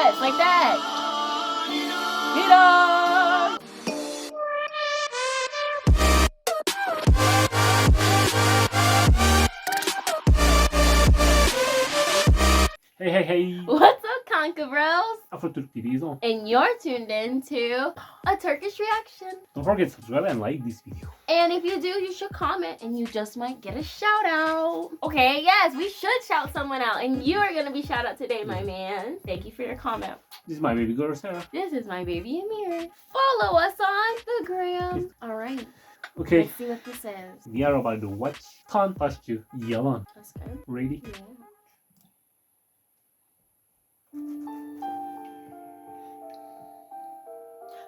Yes, like that. Hey hey hey. What's up, Conca Bros? Afrotürk TV's on. And you're tuned in to a Turkish reaction. Don't forget to subscribe and like this video. And if you do, you should comment and you just might get a shout out. Okay, yes, we should shout someone out. And you are going to be shout out today, my man. Thank you for your comment. This is my baby girl Sarah. This is my baby Amir. Follow us on the gram. All right, Okay, let's see what this is. we are about to watch Tan Taşçı Yalan. That's good. Ready? Yeah.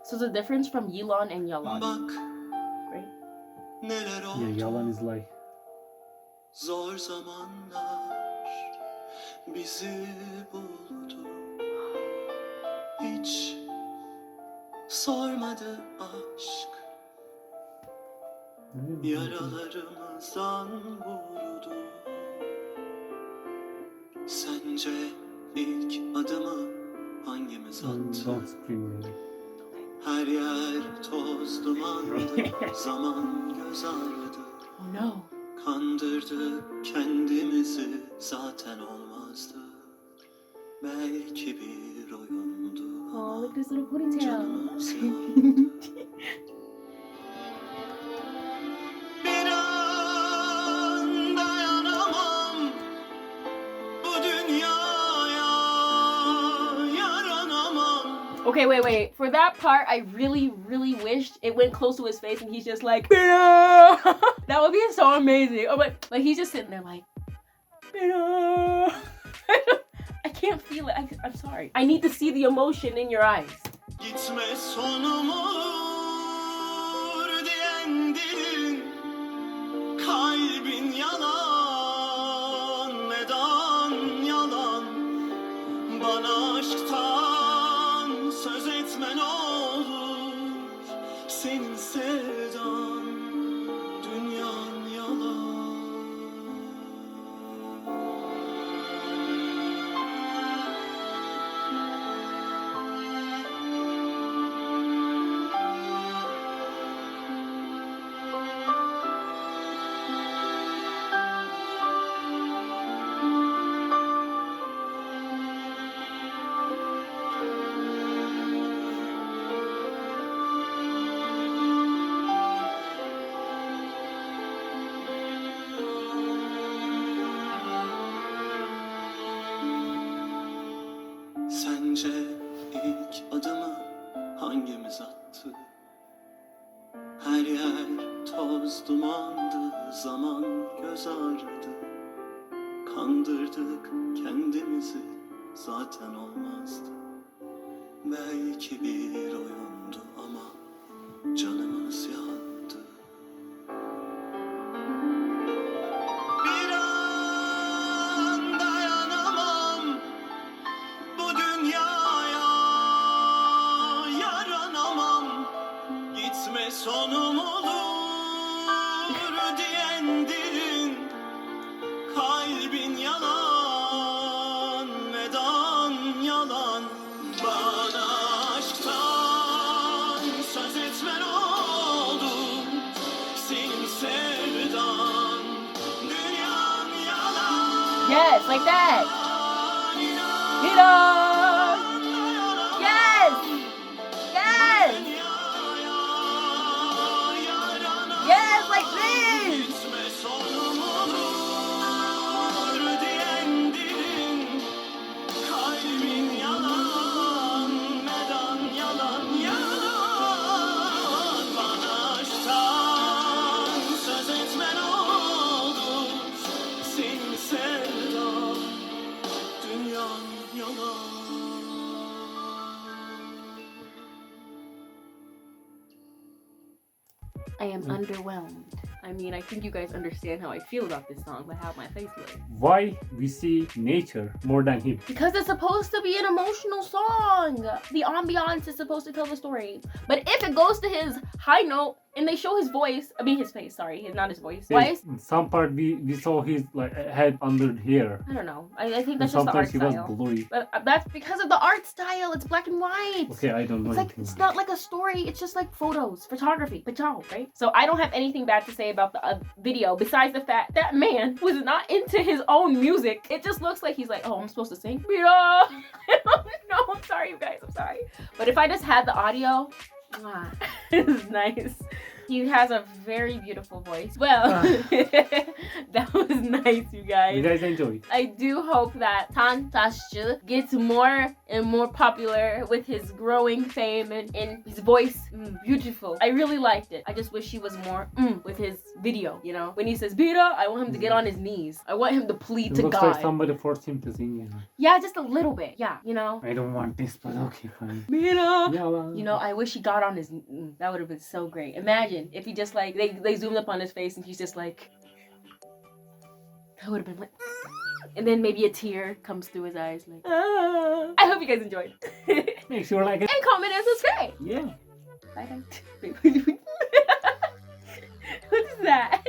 So the difference from Yilon and Yalan, Bak right? Neler oldu? Yeah, Yalan like Zor zamanlar bizi buldu. Hiç sormadı aşk. Yaralarımızdan vurdu. Sence ilk adımı hangimiz attı? Her yer toz dumandı Zaman göz ağrıdı Oh no. Kandırdık kendimizi zaten olmazdı Belki bir oyundu Oh, look at this little ponytail. Okay, wait, wait. For that part, I really, really wished it went close to his face and he's just like, that would be so amazing. Oh, but like he's just sitting there like, I can't feel it. I, I'm sorry. I need to see the emotion in your eyes. Gitme sonum öğretmen olur. Seni sev toz dumandı, zaman göz ağrıdı. Kandırdık kendimizi, zaten olmazdı. Belki bir oyundu ama canımız yandı. Sonum olur diyen dilin Kalbin yalan neden yalan Bana aşktan söz etmen oldu Senin sevdan dünyan yalan Yes, like that. Mira. Yes. I am mm. underwhelmed. I mean, I think you guys understand how I feel about this song, but how my face looks. Why we see nature more than him? Because it's supposed to be an emotional song. The ambiance is supposed to tell the story. But if it goes to his high note, and they show his voice. I mean his face. Sorry, his not his voice. In some part we, we saw his like head under here. I don't know. I, I think And that's just the art sometimes he was style. blurry. But uh, that's because of the art style. It's black and white. Okay, I don't know It's like it's not like a story. It's just like photos, photography, pajal, right? So I don't have anything bad to say about the uh, video besides the fact that man was not into his own music. It just looks like he's like, oh, I'm supposed to sing. I. I'm sorry, you guys. I'm sorry. But if I just had the audio, it's nice. He has a very beautiful voice. Well, that was nice, you guys. You guys enjoy. I do hope that Tan Tashu gets more and more popular with his growing fame and, and his voice. Mm, beautiful. I really liked it. I just wish he was more mm, with his video, you know? When he says Bira, I want him to get on his knees. I want him to plead It to looks God. like somebody forced him to sing. You know. yeah, just a little bit. Yeah, you know? I don't want this, but okay, fine. Bira. Yeah, well, You know, I wish he got on his. Mm, that would have been so great. Imagine if he just like they they zoomed up on his face and he's just like that would have been like ah. and then maybe a tear comes through his eyes like. Ah. I hope you guys enjoyed. Make sure like it. and comment and subscribe. Yeah. Bye guys. what is that?